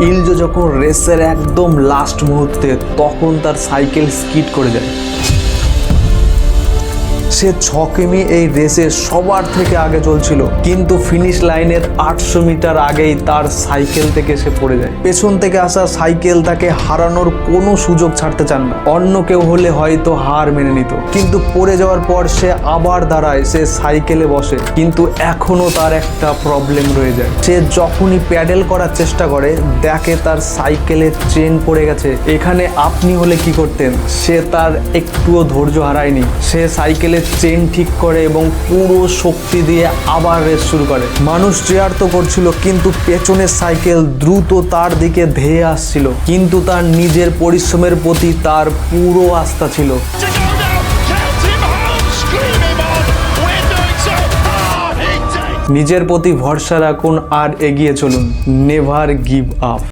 ইলজো যখন রেসের একদম লাস্ট মুহূর্তে তখন তার সাইকেল স্কিড করে যায় সে ছ কিমি এই রেসে সবার থেকে আগে চলছিল। কিন্তু ফিনিশ লাইনের আটশো মিটার আগেই তার সাইকেল থেকে সে পড়ে যায়। পেছন থেকে আসা সাইকেল তাকে হারানোর কোনো সুযোগ ছাড়তে চান না। অন্য কেউ হলে হয়তো হার মেনে নিত। কিন্তু পড়ে যাওয়ার পর সে আবার দাঁড়ায়, সে সাইকেলে বসে। কিন্তু এখনও তার একটা প্রবলেম রয়ে যায়। সে যখনই প্যাডেল করার চেষ্টা করে, দেখে তার সাইকেলের চেন পড়ে গেছে। এখানে আপনি হলে কি করতেন? সে তার একটুও ধৈর্য হারায়নি। সে সাইকেলের চেন ঠিক করে এবং পুরো শক্তি দিয়ে আবার রেস শুরু করে। মানুষ চেয়ার তো করছিল, কিন্তু পেছনের সাইকেল দ্রুত তার দিকে ধেয়ে আসছিল। কিন্তু তার নিজের পরিশ্রমের প্রতি তার পুরো আস্থা ছিল. নিজের প্রতি ভরসা রাখুন আর এগিয়ে চলুন। Never give up